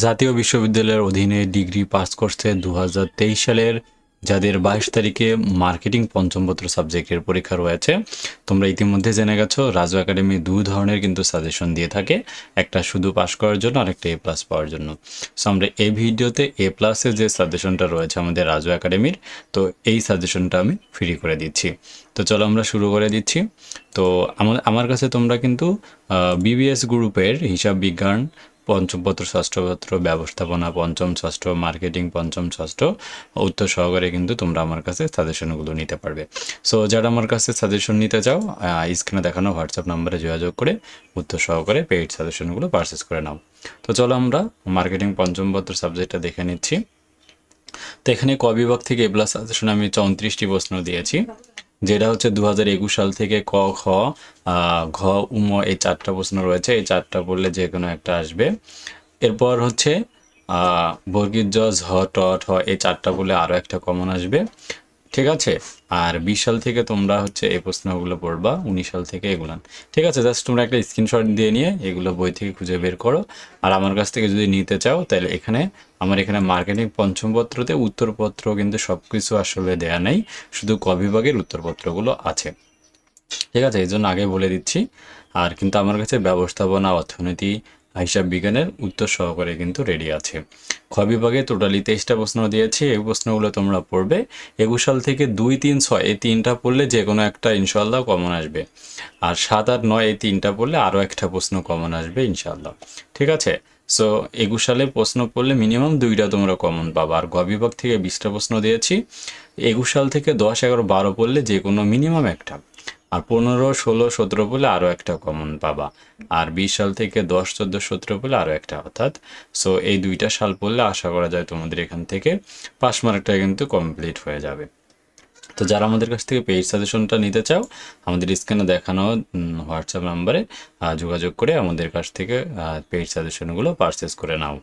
জাতীয় বিশ্ববিদ্যালয়ের অধীনে ডিগ্রি পাস করছে দু হাজার তেইশ সালের, যাদের বাইশ তারিখে মার্কেটিং পঞ্চম পত্র সাবজেক্টের পরীক্ষা রয়েছে। তোমরা ইতিমধ্যে জেনে গেছো, রাজু একাডেমি দুই ধরনের কিন্তু সাজেশন দিয়ে থাকে। একটা শুধু পাস করার জন্য আর একটা এ প্লাস পাওয়ার জন্য। সো আমরা এই ভিডিওতে এ প্লাসের যে সাজেশনটা রয়েছে আমাদের রাজু একাডেমির, তো এই সাজেশনটা আমি ফ্রি করে দিচ্ছি। তো চলো আমরা শুরু করে দিচ্ছি। তো আমার আমার কাছে তোমরা কিন্তু বিবিএস গ্রুপের হিসাব বিজ্ঞান পঞ্চম পত্র ষষ্ঠ পত্র, ব্যবস্থাপনা পঞ্চম ষষ্ঠ মার্কেটিং পঞ্চম ষষ্ঠ, উত্তর সহকারে কিন্তু তোমরা আমার কাছে সাজেশনগুলো নিতে পারবে। সো যারা আমার কাছে সাজেশন নিতে চাও স্ক্রিনে দেখানো হোয়াটসঅ্যাপ নাম্বারে যোগাযোগ করে উত্তর সহকারে পেইড সাজেশনগুলো পারচেস করে নাও। তো চলো আমরা মার্কেটিং পঞ্চম পত্র সাবজেক্টটা দেখে নিচ্ছি। তো এখানে ক বিভাগ থেকে এ প্লাস সাজেশন আমি চৌত্রিশটি প্রশ্ন দিয়েছি। যেটা হচ্ছে দু হাজার একুশ সাল থেকে ক, খ ঘ উম এই চারটা প্রশ্ন রয়েছে। এই চারটা পড়লে যে কোনো একটা আসবে। এরপর হচ্ছে বর্গীর জ ঝ ট ঠ, এই চারটা বলে আরও একটা কমন আসবে। ঠিক আছে? আর বিশ সাল থেকে তোমরা হচ্ছে এই প্রশ্নগুলো পড়বা, উনিশ সাল থেকে এগুলান। ঠিক আছে, জাস্ট তোমরা একটা স্ক্রিনশট দিয়ে নিয়ে এগুলো বই থেকে খুঁজে বের করো। আর আমার কাছ থেকে যদি নিতে চাও, তাহলে এখানে আমার এখানে মার্কেটিং পঞ্চম পত্রতে উত্তরপত্র কিন্তু সব কিছু আসলে দেয়া নেই। শুধু ক বিভাগের উত্তরপত্রগুলো আছে। ঠিক আছে, এই জন্য আগে বলে দিচ্ছি। আর কিন্তু আমার কাছে ব্যবস্থাপনা, অর্থনীতি হিসাব বিজ্ঞানের উত্তর সহকারে কিন্তু রেডি আছে। খ বিভাগে টোটালি তেইশটা প্রশ্ন দিয়েছি। এই প্রশ্নগুলো তোমরা পড়বে। একুশ সাল থেকে দুই, তিন, ছয়, এই তিনটা পড়লে যে কোনো একটা ইনশাল্লাহ কমন আসবে। আর সাত, আট, নয়, এই তিনটা পড়লে আরও একটা প্রশ্ন কমন আসবে ইনশাল্লাহ ঠিক আছে? সো একুশ সালে প্রশ্ন পড়লে মিনিমাম দুইটা তোমরা কমন পাবা। আর গ বিভাগ থেকে বিশটা প্রশ্ন দিয়েছি। একুশ সাল থেকে দশ, এগারো, বারো পড়লে যে কোনো মিনিমাম একটা। আর পনেরো, ষোলো, সতেরো বলে আরও একটা কমন পাবা। আর বিশ সাল থেকে দশ, চোদ্দ, সতেরো বলে আরও একটা, অর্থাৎ সো এই দুইটা সাল পড়লে আশা করা যায় তোমাদের এখান থেকে পাস মার্কটা কিন্তু কমপ্লিট হয়ে যাবে। তো যারা আমাদের কাছ থেকে পেইড সাজেশনটা নিতে চাও, আমাদের স্ক্রিনে দেখানো হোয়াটসঅ্যাপ নাম্বারে যোগাযোগ করে আমাদের কাছ থেকে পেইড সাজেশনগুলো পারচেস করে নাও।